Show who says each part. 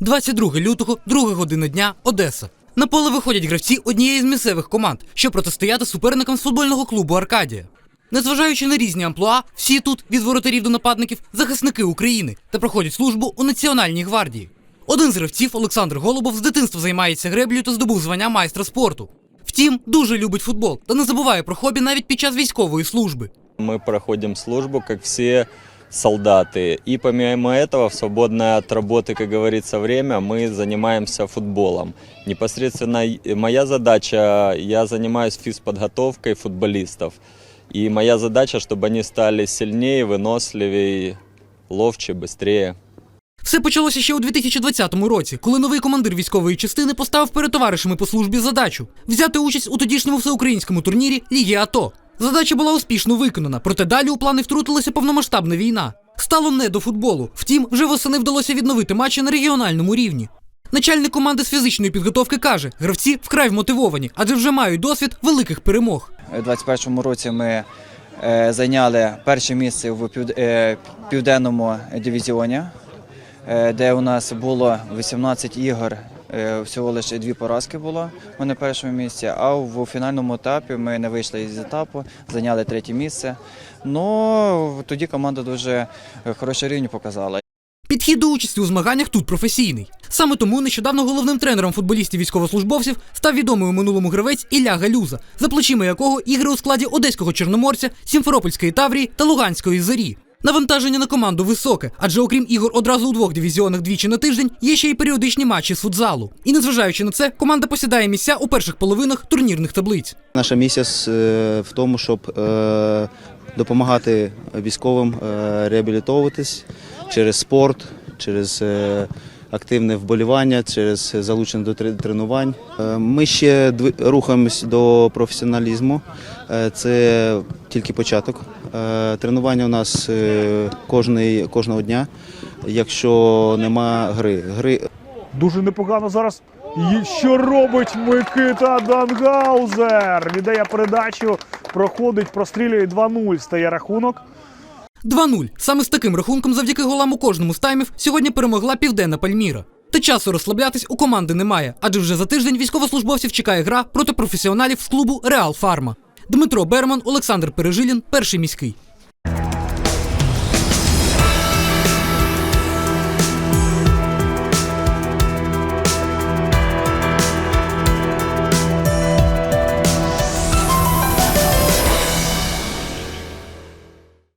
Speaker 1: 22 лютого, 2 година дня, Одеса. На поле виходять гравці однієї з місцевих команд, щоб протистояти суперникам з футбольного клубу Аркадія. Незважаючи на різні амплуа, всі тут, від воротарів до нападників, захисники України та проходять службу у Національній гвардії. Один з гравців, Олександр Голубов, з дитинства займається греблею та здобув звання майстра спорту. Втім, дуже любить футбол та не забуває про хобі навіть під час військової служби.
Speaker 2: Мы проходим службу, как все солдаты. И помимо этого, в свободное от работы, как говорится, время мы занимаемся футболом. Непосредственно и- моя задача, я занимаюсь физподготовкой футболистов. И моя задача, чтобы они стали сильнее, выносливее, ловче, быстрее.
Speaker 1: Все почалося ще у 2020 році, коли новий командир військової частини поставив перед товаришами по службі задачу взяти участь у тодішньому всеукраїнському турнірі Ліги АТО. Задача була успішно виконана, проте далі у плани втрутилася повномасштабна війна. Стало не до футболу. Втім, вже восени вдалося відновити матчі на регіональному рівні. Начальник команди з фізичної підготовки каже, гравці вкрай вмотивовані, адже вже мають досвід великих перемог.
Speaker 3: У 2021 році ми е, зайняли перше місце в е, південному дивізіоні, е, де у нас було 18 ігор. Е, Всього лише дві поразки було ми на першому місці, а в фінальному етапі ми не вийшли із етапу, зайняли третє місце. Ну тоді команда дуже хороший рівень показала.
Speaker 1: Підхід до участі у змаганнях тут професійний. Саме тому нещодавно головним тренером футболістів військовослужбовців став відомий у минулому гравець Ілля Галюза, за плечима якого ігри у складі одеського чорноморця, Сімферопольської Таврії та Луганської зорі. Навантаження на команду високе, адже окрім ігор одразу у двох дивізіонах двічі на тиждень є ще й періодичні матчі з футзалу. І незважаючи на це, команда посідає місця у перших половинах турнірних таблиць.
Speaker 4: Наша місія е, в тому, щоб е, допомагати військовим е, реабілітовуватись через спорт, через активне вболівання, через залучення до тренувань. Е, Ми ще рухаємось до професіоналізму. Е, Це тільки початок. Е, Тренування у нас кожний, кожного дня. Якщо нема гри, гри
Speaker 5: Дуже непогано зараз. І що робить Микита Дангаузер? Віддає передачу, проходить, прострілює 2-0, стає рахунок.
Speaker 1: 2-0. Саме з таким рахунком, завдяки голам у кожному з таймів, сьогодні перемогла Південна Пальміра. Та часу розслаблятись у команди немає, адже вже за тиждень військовослужбовців чекає гра проти професіоналів з клубу Реал Фарма. Дмитро Берман, Олександр Пережилін, перший міський.